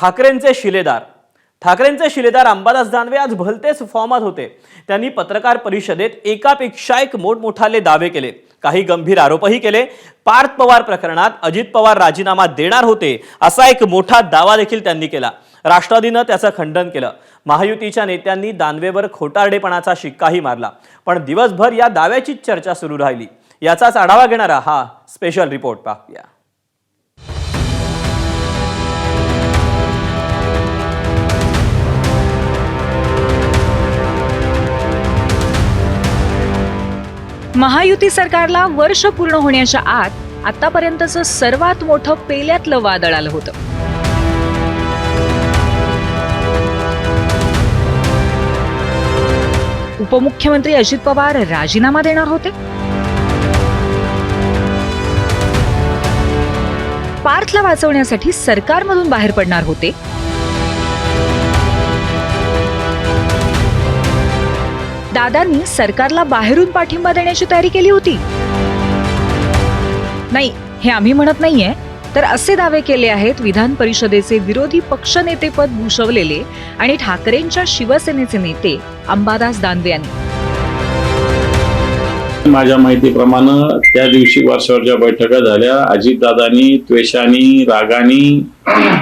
ठाकरेंचे शिलेदार. ठाकरेंचे शिलेदार अंबादास दानवे आज भलतेच फॉर्मात होते. त्यांनी पत्रकार परिषदेत एकापेक्षा एक मोठमोठाले दावे केले. काही गंभीर आरोपही केले. पार्थ पवार प्रकरणात अजित पवार राजीनामा देणार होते असा एक मोठा दावा देखील त्यांनी केला. राष्ट्रवादीनं त्याचं खंडन केलं. महायुतीच्या नेत्यांनी दानवेवर खोटारडेपणाचा शिक्काही मारला. पण दिवसभर या दाव्याचीच चर्चा सुरू राहिली. याचाच आढावा घेणारा हा स्पेशल रिपोर्ट पाहूया. महायुती सरकारला वर्ष पूर्ण होण्याच्या आत आतापर्यंतचं सर्वात मोठं पेल्यातलं वादळ आलं होतं. उपमुख्यमंत्री अजित पवार राजीनामा देणार होते. पार्थला वाचवण्यासाठी सरकारमधून बाहेर पडणार होते. दादांनी सरकारला बाहेरून पाठिंबा देण्याची तयारी केली होती. नाही हे आम्ही म्हणत नाहीये. तर असे दावे केले आहेत विधान परिषदेचे विरोधी पक्षनेतेपद भूषवलेले आणि ठाकरेंच्या शिवसेनेचे नेते अंबादास दानवे यांनी. माझ्या माहितीप्रमाणे त्या दिवशी वर्षावरच्या बैठका झाल्या. अजितदादांनी त्वेषानी रागानी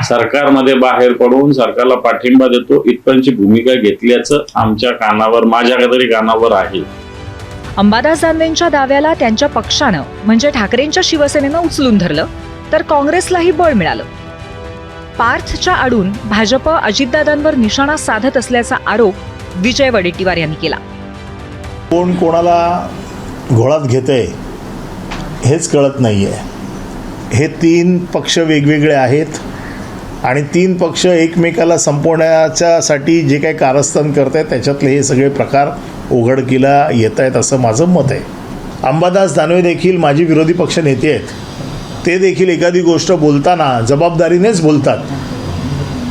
सरकारमध्ये बाहेर पडून सरकारला पाठिंबा देतो. इथपर्यंतची भूमिका घेतल्याचं आमच्या कानावर माझ्या तरी कानावर आहे. अंबादास दानवेंच्या दाव्याला त्यांच्या पक्षानं म्हणजे ठाकरेंच्या शिवसेनेनं उचलून धरलं तर काँग्रेसलाही बळ मिळालं. पार्थच्या आडून भाजप अजितदादांवर निशाणा साधत असल्याचा आरोप विजय वडेट्टीवार यांनी केला. कोण कोणाला घोळात घेते हेच कळत नाही आहे हे तीन पक्ष वेगवेगळे आहेत आणि तीन पक्ष एकमेकाला संपवण्याच्यासाठी जे काही कारस्थान करत आहेत त्याच्यातले हे सगळे प्रकार उघडकीला येत आहेत असं माझं मत आहे. अंबादास दानवे देखील माझी विरोधी पक्ष नेते आहेत. ते देखील एखादी गोष्ट बोलताना जबाबदारीनेच बोलतात.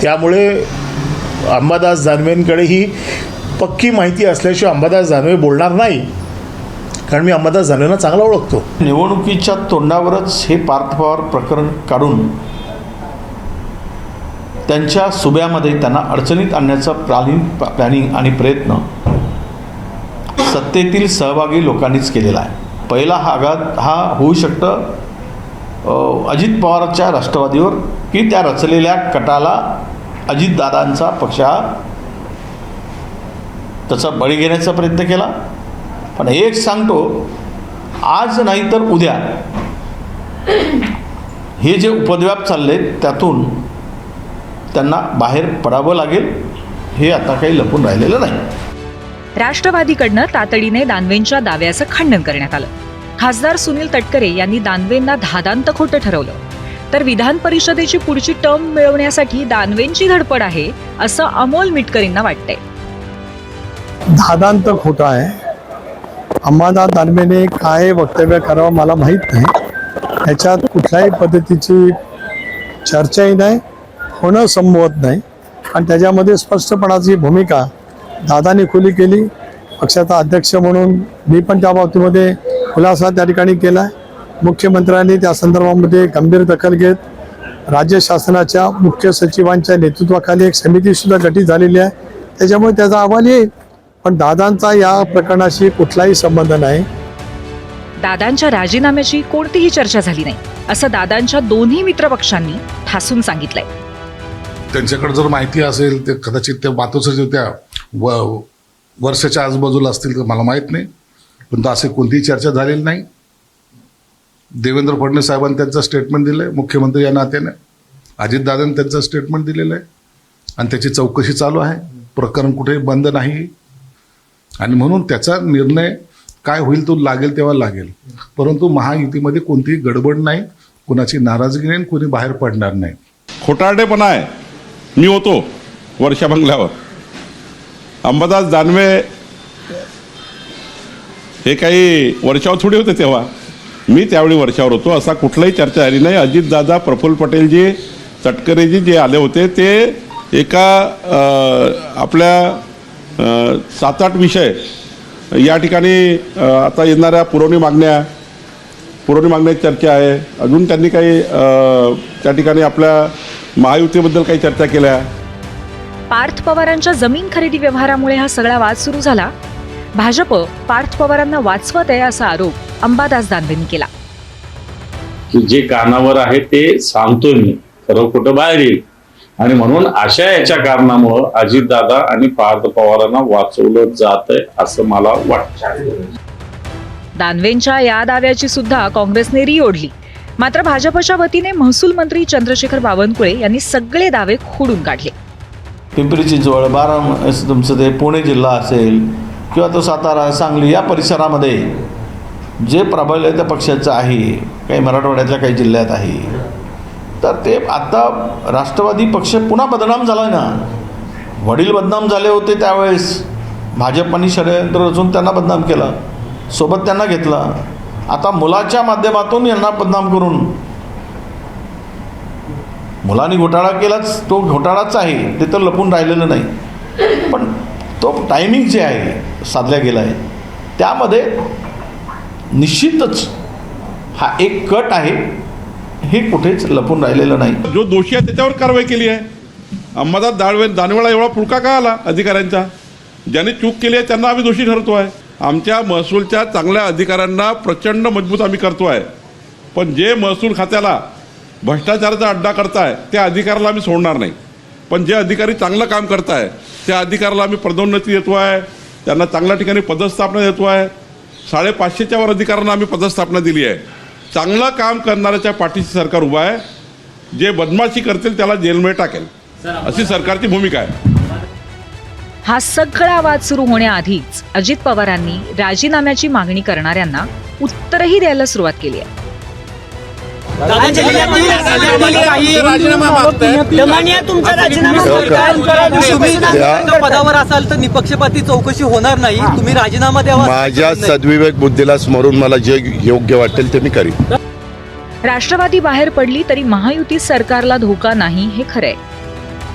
त्यामुळे अंबादास दानवेंकडे ही पक्की माहिती असल्याशिवाय अंबादास दानवे बोलणार नाही. कारण मी अंबादास दानवेंना चांगला ओळखतो. निवडणुकीच्या तोंडावरच हे पार्थ पवार प्रकरण काढून त्यांच्या सुब्यामध्ये त्यांना अडचणीत आणण्याचा प्लॅनिंग प्लॅनिंग आणि प्रयत्न सत्तेतील सहभागी लोकांनीच केलेला आहे. पहिला हा आघात हा होऊ शकतं अजित पवारच्या राष्ट्रवादीवर की त्या रचलेल्या कटाला अजितदादांचा पक्ष त्याचा बळी घेण्याचा प्रयत्न केला. पण एक सांगतो आज नाही तर उद्या. हे जे उपद्व्याप चालले त्यातून त्यांना बाहेर पडावं लागेल हे आता काही लपून राहिलेलं नाही. राष्ट्रवादीकडनं तातडीने दानवेंच्या दाव्याचं खंडन करण्यात आलं. खासदार सुनील तटकरे यांनी दानवेंना धादांत खोटं ठरवलं. तर विधान परिषदेची पुढची टर्म मिळवण्यासाठी दानवेंची धडपड आहे असं अमोल मिटकरींना वाटतंय. दादांत खोटा आहे. अंबादास दानवेने काय वक्तव्य करावं मला माहीत नाही. ह्याच्यात कुठल्याही पद्धतीची चर्चाही नाही होणं संभवत नाही. आणि त्याच्यामध्ये स्पष्टपणाची भूमिका दादाने खुली केली. पक्षाचा अध्यक्ष म्हणून मी पण त्या बाबतीमध्ये खुलासा त्या ठिकाणी केला. आहे मुख्यमंत्र्यांनी त्या संदर्भामध्ये गंभीर दखल घेत राज्य शासनाच्या मुख्य सचिवांच्या नेतृत्वाखाली एक समितीसुद्धा गठीत झालेली आहे. त्याच्यामुळे त्याचा अहवाल येईल पण दादांचा या प्रकरणाशी कुठलाही संबंध नाही. दादांच्या राजीनाम्याची कोणतीही चर्चा झाली नाही असं दादांच्या दोन्ही मित्रपक्षांनी ठासून सांगितलंय. त्यांच्याकडे जर माहिती असेल ते कदाचित त्या मातोश्रीच्या त्या व वर्षाच्या आजूबाजूला असतील तर मला माहीत नाही. पण असे कोणतीही चर्चा झालेली नाही. देवेंद्र फडणवीस साहेबांनी त्यांचं स्टेटमेंट दिलं आहे मुख्यमंत्री या नात्याने. अजितदादांनी त्यांचं स्टेटमेंट दिलेलं आहे. आणि त्याची चौकशी चालू आहे. प्रकरण कुठेही बंद नाही. आणि म्हणून त्याचा निर्णय काय होईल तो लागेल तेव्हा लागेल. परंतु महायुतीमध्ये कोणतीही गडबड नाही कुणाची नाराजगी नाही कोणी बाहेर पडणार नाही. खोटारडेपणा आहे. मी होतो वर्षा बंगल्यावर. अंबादास दानवे हे काही वर्षावर थोडी होते तेव्हा. मी त्यावेळी वर्षावर होतो. असा कुठलाही चर्चा झाली नाही. अजितदादा प्रफुल्ल पटेलजी तटकरेजी जे आले होते ते एका आपल्या सात आठ विषय. या ठिकाणी आता येणाऱ्या पुरवणी मागण्या पुरवणी मागण्याची चर्चा आहे. अजून त्यांनी काही त्या ठिकाणी आपल्या महायुतीबद्दल काही चर्चा केल्या. पार्थ पवारांच्या जमीन खरेदी व्यवहारामुळे हा सगळा वाद सुरू झाला. भाजप पार्थ पवारांना वाचवत आहे असा आरोप अंबादास दानवेंनी केला. जे कानावर आहे ते सांगतोय मी. खरं खोटं बाहेर येईल. आणि म्हणून अशा याच्या कारणामुळं अजितदादा आणि पार्थ पवारांना वाचवलं जात आहे असं मला वाटतं. दानवेंच्या या दाव्याची सुद्धा काँग्रेसने री ओढली मात्र भाजपच्या वतीने महसूल मंत्री चंद्रशेखर बावनकुळे यांनी सगळे दावे खोडून काढले. पिंपरी चिंचवड बारा तुमचं ते पुणे जिल्हा असेल किंवा तो सातारा सांगली या परिसरामध्ये जे प्राबल्य त्या पक्षाचं आहे काही मराठवाड्यातल्या काही जिल्ह्यात आहे. तर ते आता राष्ट्रवादी पक्ष पुन्हा बदनाम झाला ना. वडील बदनाम झाले होते त्यावेळेस. भाजपनी षडयंत्र रचून त्यांना बदनाम केला. सोबत त्यांना घेतला. आता मुलाच्या माध्यमातून यांना बदनाम करून. मुलांनी घोटाळा केलाच तो घोटाळाच आहे. ते तर लपून राहिलेलं नाही. पण तो टायमिंग जे आहे साधल्या गेला आहे त्यामध्ये निश्चितच हा एक कट आहे. हे कुठेच लपून राहिलेलं नाही. जो दोषी आहे त्याच्यावर कारवाई केली आहे. अंबादास दानवे दानवेळा एवढा पुळका का आला अधिकाऱ्यांचा? ज्यांनी चूक केली आहे त्यांना आम्ही दोषी ठरतो आहे आमच्या महसूलच्या चांगल्या अधिकाऱ्यांना प्रचंड मजबूत आम्ही करतो आहे पण जे महसूल खात्याला भ्रष्टाचाराचा अड्डा करताय त्या अधिकाऱ्याला आम्ही सोडणार नाही. पण जे अधिकारी चांगलं काम करताय त्या अधिकाऱ्याला आम्ही पदोन्नती देतो आहे त्यांना चांगल्या ठिकाणी पदस्थापना देतो आहे साडेपाचशेच्या वर अधिकाऱ्यांना आम्ही पदस्थापना दिली आहे. चांगलं काम करणाऱ्याच्या पाठीशी सरकार उभा आहे. जे बदमाशी करतील त्याला जेलमध्ये टाकेल. अशी सरकारची भूमिका आहे. हा सगळा वाद सुरू होण्याआधीच अजित पवारांनी राजीनाम्याची मागणी करणाऱ्यांना उत्तरही द्यायला सुरुवात केली आहे. तुम्ही पदावर असाल तर निपक्षपाती चौकशी होणार नाही. तुम्ही राजीनामा द्यावा माझ्या सद्विवेक बुद्धीला स्मरून मला जे योग्य वाटेल ते मी करीन. राष्ट्रवादी बाहेर पडली तरी महायुती सरकारला धोका नाही हे खरंय.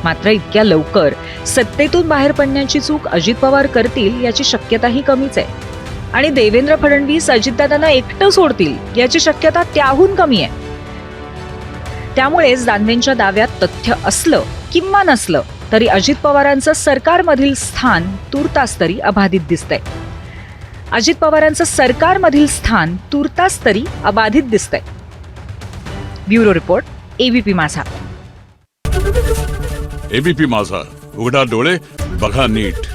मात्र इतक्या लवकर सत्तेतून बाहेर पडण्याची चूक अजित पवार करतील याची शक्यताही कमीच आहे. आणि देवेंद्र फडणवीस अजितदादांना एकटं सोडतील याची शक्यता त्याहून कमी आहे. त्यामुळेच दानवेंच्या दाव्यात तथ्य असलं किंवा नसलं तरी अजित पवारांचं सरकारमधील स्थान तूर्तास तरी अबाधित दिसतंय. अजित पवारांचं सरकारमधील स्थान तूर्तास तरी अबाधित दिसतंय. Bureau report ABP Majha. ABP Majha. उघडा डोळे बघा नीट.